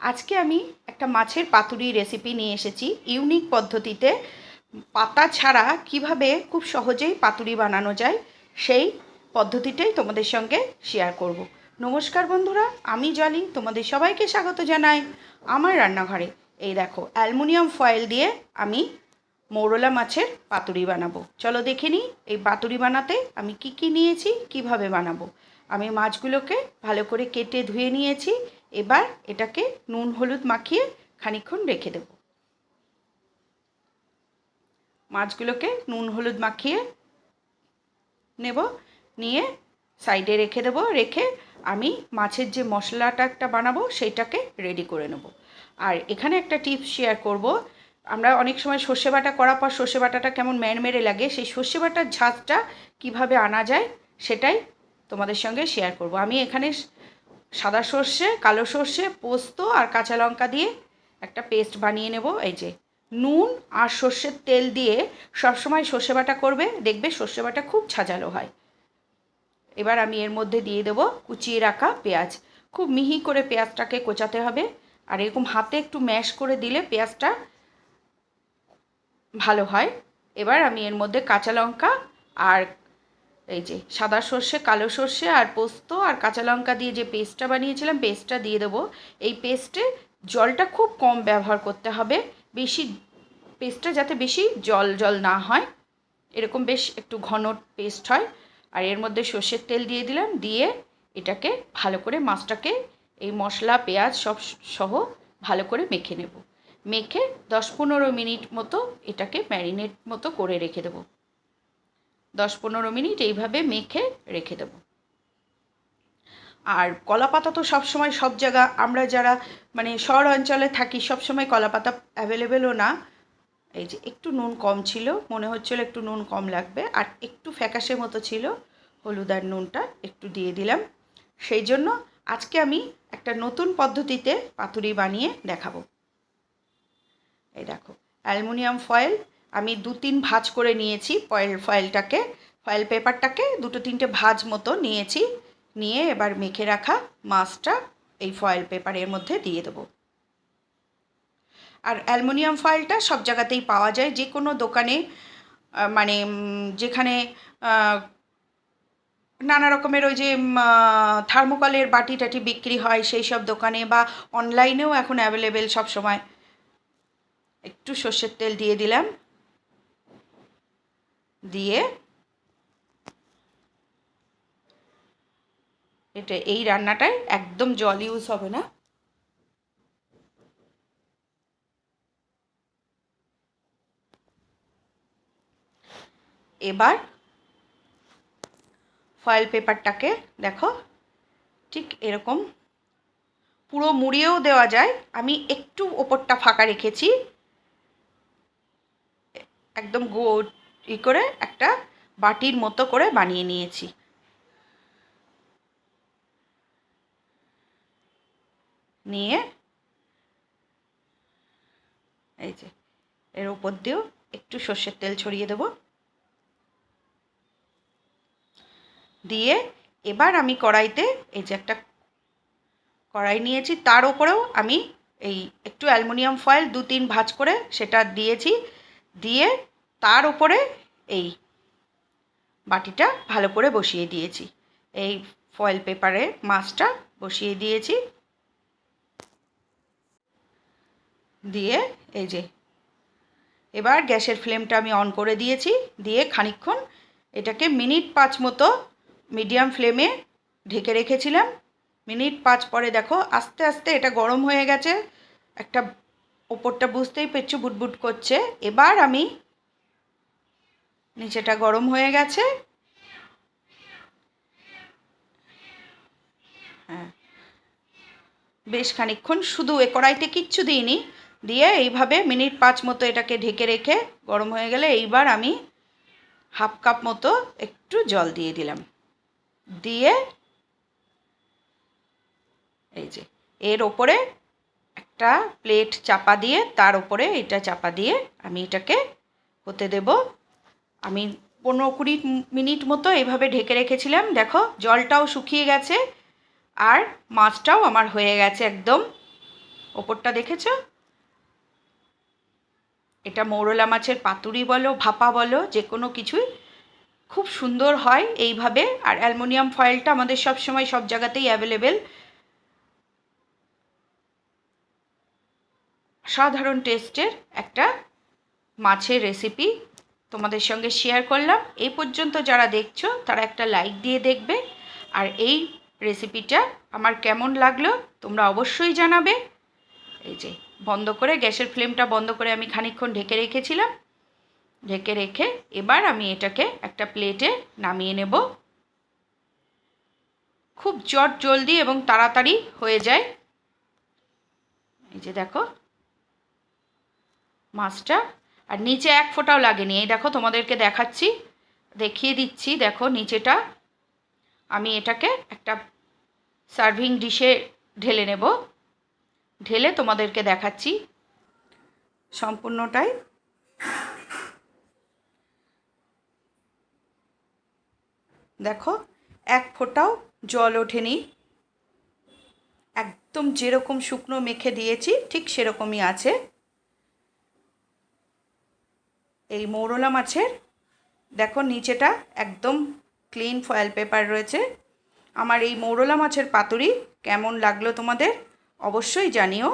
আজকে আমি একটা মাছের পাতুরি রেসিপি নিয়ে এসেছি। ইউনিক পদ্ধতিতে পাতা ছাড়া কীভাবে খুব সহজেই পাতুরি বানানো যায়, সেই পদ্ধতিটাই তোমাদের সঙ্গে শেয়ার করব। নমস্কার বন্ধুরা, আমি জলি, তোমাদের সবাইকে স্বাগত জানাই আমার রান্নাঘরে। এই দেখো, অ্যালুমিনিয়াম ফয়েল দিয়ে আমি মৌরলা মাছের পাতুরি বানাবো। চলো দেখে নিই, এই পাতুরি বানাতে আমি কি কি নিয়েছি, কীভাবে বানাবো। আমি মাছগুলোকে ভালো করে কেটে ধুয়ে নিয়েছি এবার এটাকে নুন, হলুদ মাখিয়ে খানিক্ষণ রেখে দেব। মাছগুলোকে নুন, হলুদ মাখিয়ে নেব, নিয়ে সাইডে রেখে দেবো। রেখে আমি মাছের যে মশলাটা একটা বানাবো, সেইটাকে রেডি করে নেব। আর এখানে একটা টিপস শেয়ার করব। আমরা অনেক সময় সর্ষে বাটা করার পর সর্ষে বাটাটা কেমন মেরে লাগে, সেই সর্ষে বাটার ঝাঁজটা কীভাবে আনা যায়, সেটাই তোমাদের সঙ্গে শেয়ার করব। আমি এখানে সাদা সর্ষে, কালো সর্ষে, পোস্ত আর কাঁচা লঙ্কা দিয়ে একটা পেস্ট বানিয়ে নেব। এই যে নুন আর সর্ষের তেল দিয়ে সবসময় সর্ষে বাটা করবে। দেখবে সর্ষে বাটা খুব ছাজালো হয়। এবার আমি এর মধ্যে দিয়ে দেবো কুচিয়ে রাখা পেঁয়াজ। খুব মিহি করে পেঁয়াজটাকে কোচাতে হবে। আর এরকম হাতে একটু ম্যাশ করে দিলে পেঁয়াজটা ভালো হয়। এবার আমি এর মধ্যে কাঁচা লঙ্কা আর এই যে, সাদা সর্ষে, কালো সর্ষে আর পোস্ত আর কাঁচা লঙ্কা দিয়ে যে পেস্টটা বানিয়েছিলাম, পেস্টটা দিয়ে দেবো। এই পেস্টে জলটা খুব কম ব্যবহার করতে হবে। বেশি, পেস্টটা যাতে বেশি জল জল না হয়। এরকম বেশ একটু ঘন পেস্ট হয়। আর এর মধ্যে সর্ষের তেল দিয়ে দিলাম, দিয়ে এটাকে ভালো করে মাছটাকে, এই মশলা, পেঁয়াজ সব সহ ভালো করে মেখে নেব। মেখে দশ পনেরো মিনিট মতো এটাকে ম্যারিনেট মতো করে রেখে দেবো। দশ পনেরো মিনিট এইভাবে মেখে রেখে দেবো। আর কলা পাতা তো সবসময় সব জায়গা, আমরা যারা মানে শহর অঞ্চলে থাকি, সবসময় কলা পাতা অ্যাভেলেবেলও না। এই যে একটু নুন কম ছিল, মনে হচ্ছিল একটু নুন কম লাগবে, আর একটু ফ্যাকাশে মতো ছিল, হলুদ আর নুনটা একটু দিয়ে দিলাম। সেই জন্য আজকে আমি একটা নতুন পদ্ধতিতে পাতুরি বানিয়ে দেখাবো। এই দেখো, অ্যালুমিনিয়াম ফয়েল আমি দু তিন ভাজ করে নিয়েছি ফয়েল ফয়েলটাকে ফয়েল পেপারটাকে, দুটো তিনটে ভাজ মতো নিয়েছি, নিয়ে এবার মেখে রাখা মাছটা এই ফয়েল পেপারের মধ্যে দিয়ে দেবো। আর অ্যালুমিনিয়াম ফয়েলটা সব জায়গাতেই পাওয়া যায়, যে কোনো দোকানে মানে যেখানে নানা রকমের ওই যে থার্মোকলের বাটি টাটি বিক্রি হয় সেই সব দোকানে বা অনলাইনেও এখন অ্যাভেলেবেল সব সময়। একটু সর্ষের তেল দিয়ে দিলাম। দিয়ে এটা এই রান্নাটায় একদম জল ইউজ হবে না। এবার ফয়েল পেপারটাকে দেখো, ঠিক এরকম পুরো মুড়িয়েও দেওয়া যায়। আমি একটু ওপরটা ফাঁকা রেখেছি। একদম গো ই করে একটা বাটির মতো করে বানিয়ে নিয়েছি। নিয়ে এই যে, এর উপর দিয়েও একটু সর্ষের তেল ছড়িয়ে দেব। দিয়ে এবার আমি কড়াইতে এই যে একটা কড়াই নিয়েছি, তার ওপরেও আমি এই একটু অ্যালুমিনিয়াম ফয়েল দু তিন ভাজ করে সেটা দিয়েছি। দিয়ে তার উপরে এই বাটিটা ভালো করে বসিয়ে দিয়েছি। এই ফয়েল পেপারে মাছটা বসিয়ে দিয়েছি। দিয়ে এই যে, এবার গ্যাসের ফ্লেমটা আমি অন করে দিয়েছি। দিয়ে খানিক্ষণ এটাকে মিনিট পাঁচ মতো মিডিয়াম ফ্লেমে ঢেকে রেখেছিলাম। মিনিট পাঁচ পরে দেখো আস্তে আস্তে এটা গরম হয়ে গেছে। একটা ওপরটা বুঝতেই পেরেছ, বুটবুট করছে। এবার আমি নিচেটা গরম হয়ে গেছে। হ্যাঁ। বেশ খানিক্ষণ শুধু এ কড়াইতে কিচ্ছু দিইনি, দিয়ে এইভাবে মিনিট পাঁচ মতো এটাকে ঢেকে রেখে গরম হয়ে গেলে এইবার আমি হাফ কাপ মতো একটু জল দিয়ে দিলাম। দিয়ে এই যে, এর ওপরে একটা প্লেট চাপা দিয়ে তার ওপরে এটা চাপা দিয়ে আমি এটাকে হতে দেব। আমি পনেরো কুড়ি মিনিট মতো এভাবে ঢেকে রেখেছিলাম। দেখো, জলটাও শুকিয়ে গেছে আর মাছটাও আমার হয়ে গেছে একদম। ওপরটা দেখেছ? এটা মৌরলা মাছের পাতুরি বলো, ভাপা বলো, যে কোনো কিছুই খুব সুন্দর হয় এইভাবে। আর অ্যালমোনিয়াম ফয়েলটা আমাদের সব সময় সব জায়গাতেই অ্যাভেলেবেল সাধারণ টেস্টের একটা মাছের রেসিপি তোমাদের সঙ্গে শেয়ার করলাম। এই পর্যন্ত যারা দেখছ, তারা একটা লাইক দিয়ে দেখবে। আর এই রেসিপিটা আমার কেমন লাগল, তোমরা অবশ্যই জানাবে। এই যে, বন্ধ করে, গ্যাসের ফ্লেমটা বন্ধ করে আমি খানিকক্ষণ ঢেকে রেখেছিলাম। ঢেকে রেখে এবার আমি এটাকে একটা প্লেটে নামিয়ে নেব। খুব চট জলদি এবং তাড়াতাড়ি হয়ে যায়। এই যে দেখো, মাছটা আর নিচে এক ফোঁটাও লাগেনি। এই দেখো, তোমাদেরকে দেখাচ্ছি। দেখিয়ে দিচ্ছি, দেখো নিচেটা। আমি এটাকে একটা সার্ভিং ডিশে ঢেলে নেব। ঢেলে তোমাদেরকে দেখাচ্ছি সম্পূর্ণটাই। দেখো, এক ফোঁটাও জল ওঠেনি। একদম যেরকম শুকনো মেখে দিয়েছি, ঠিক সেরকমই আছে। এই মৌরলা মাছের, দেখো নিচেটা একদম ক্লিন ফয়েল পেপার রয়েছে। আমার এই মৌরলা মাছের পাতুরি কেমন লাগল তোমাদের অবশ্যই জানিও।